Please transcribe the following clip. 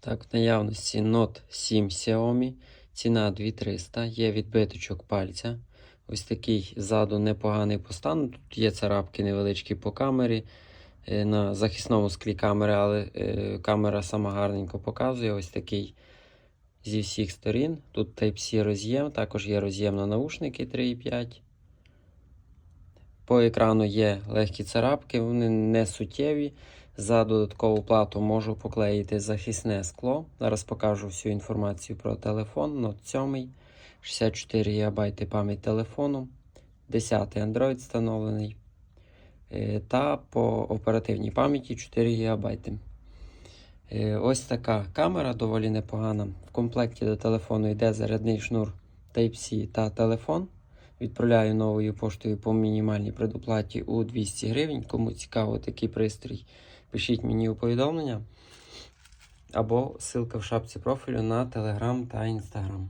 Так, в наявності Note 7 Xiaomi. Ціна 2300, є відбиточок пальця. Ось такий ззаду непоганий по стану. Тут є царапки невеличкі по камері. е, На захисному склі камери, але е, камера сама гарненько показує. Ось такий зі всіх сторін. Тут Type-C роз'єм, також є роз'єм на наушники 3.5. По екрану є легкі царапки, вони не суттєві. За додаткову плату можу поклеїти захисне скло. Зараз покажу всю інформацію про телефон. Note 7, 64 ГБ пам'ять телефону, 10 Android встановлений. Е, Та по оперативній пам'яті 4 ГБ. Е, Ось така камера доволі непогана. В комплекті до телефону йде зарядний шнур Type-C та телефон. Відправляю новою поштою по мінімальній предоплаті у 200 гривень. Кому цікаво такий пристрій, пишіть мені у повідомлення або ссылка в шапці профілю на Telegram та Instagram.